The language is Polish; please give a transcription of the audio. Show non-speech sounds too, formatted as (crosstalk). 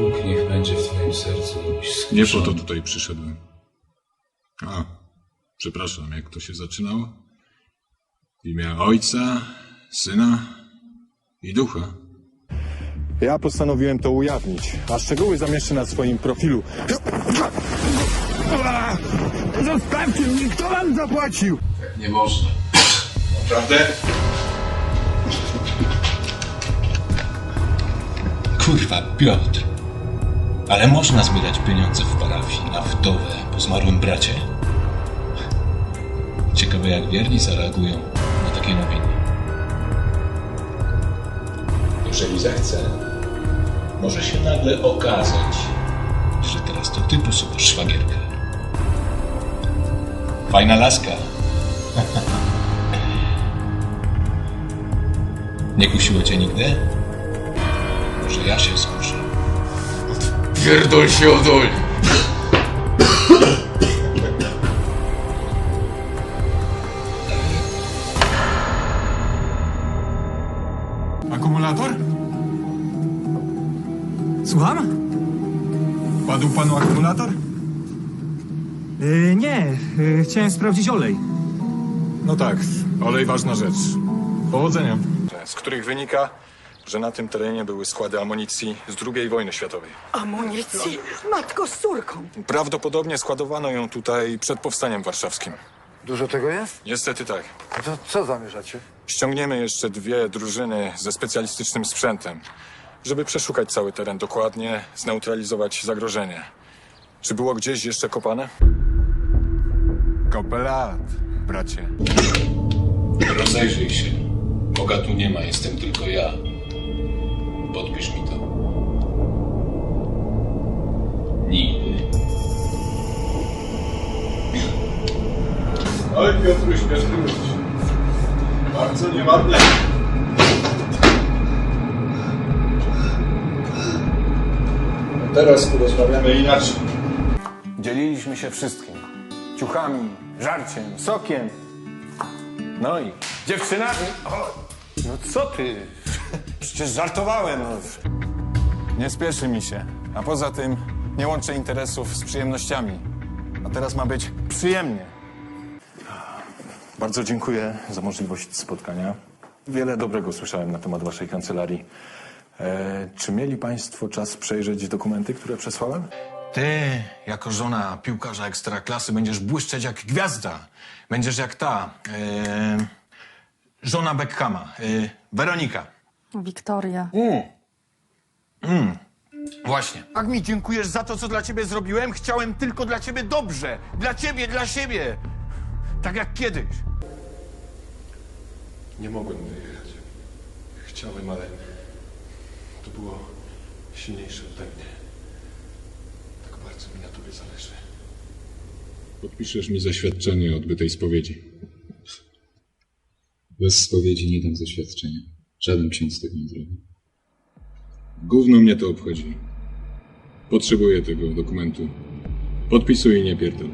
Bóg niech będzie w twoim sercu. Nie po to tutaj przyszedłem. A, przepraszam, jak to się zaczynało? W imię Ojca, Syna i Ducha. Ja postanowiłem to ujawnić, a szczegóły zamieszczę na swoim profilu. Zostawcie mnie, kto wam zapłacił? Nie można. Prawdę? Kurwa, Piotr. Ale można zbierać pieniądze w parafii na wdowę po zmarłym bracie. Ciekawe jak wierni zareagują na takie nowiny. Jeżeli zechce, może się nagle okazać, że teraz to ty posuwasz szwagierkę. Fajna laska. (laughs) Nie kusiło cię nigdy? Może ja się skuszę. Pierdol się odol! Akumulator? Słucham? Padł panu akumulator? Yy, nie, yy, chciałem sprawdzić olej. No tak, olej ważna rzecz. Powodzenia. Z których wynika, że na tym terenie były składy amunicji z II wojny światowej. Amunicji? Matko z córką. Prawdopodobnie składowano ją tutaj przed powstaniem warszawskim. Dużo tego jest? Niestety tak. No to co zamierzacie? Ściągniemy jeszcze dwie drużyny ze specjalistycznym sprzętem, żeby przeszukać cały teren dokładnie, zneutralizować zagrożenie. Czy było gdzieś jeszcze kopane? Kopelat, bracie. Rozejrzyj się. Boga tu nie ma, jestem tylko ja. Podpisz mi to. Nigdy. Oj, Piotruś, Piotruś. Bardzo nieładne. A teraz porozmawiamy inaczej. Dzieliliśmy się wszystkim. Ciuchami, żarciem, sokiem. No i dziewczynami. O, no co ty? Przecież żartowałem. No. Nie spieszy mi się. A poza tym nie łączę interesów z przyjemnościami. A teraz ma być przyjemnie. Bardzo dziękuję za możliwość spotkania. Wiele dobrego słyszałem na temat waszej kancelarii. E, czy mieli państwo czas przejrzeć dokumenty, które przesłałem? Ty, jako żona piłkarza ekstraklasy, będziesz błyszczeć jak gwiazda. Będziesz jak ta, e, żona Beckhama, e, Weronika. Wiktoria. Właśnie. Tak mi dziękujesz za to, co dla ciebie zrobiłem? Chciałem tylko dla ciebie dobrze. Dla ciebie, dla siebie. Tak jak kiedyś. Nie mogłem wyjechać. Chciałem, ale to było silniejsze ode mnie. Tak bardzo mi na tobie zależy. Podpiszesz mi zaświadczenie odbytej spowiedzi. Bez spowiedzi nie dam zaświadczenia. Żaden ksiądz tego nie zrobi. Gówno mnie to obchodzi. Potrzebuję tego dokumentu. Podpisuj i nie pierdol.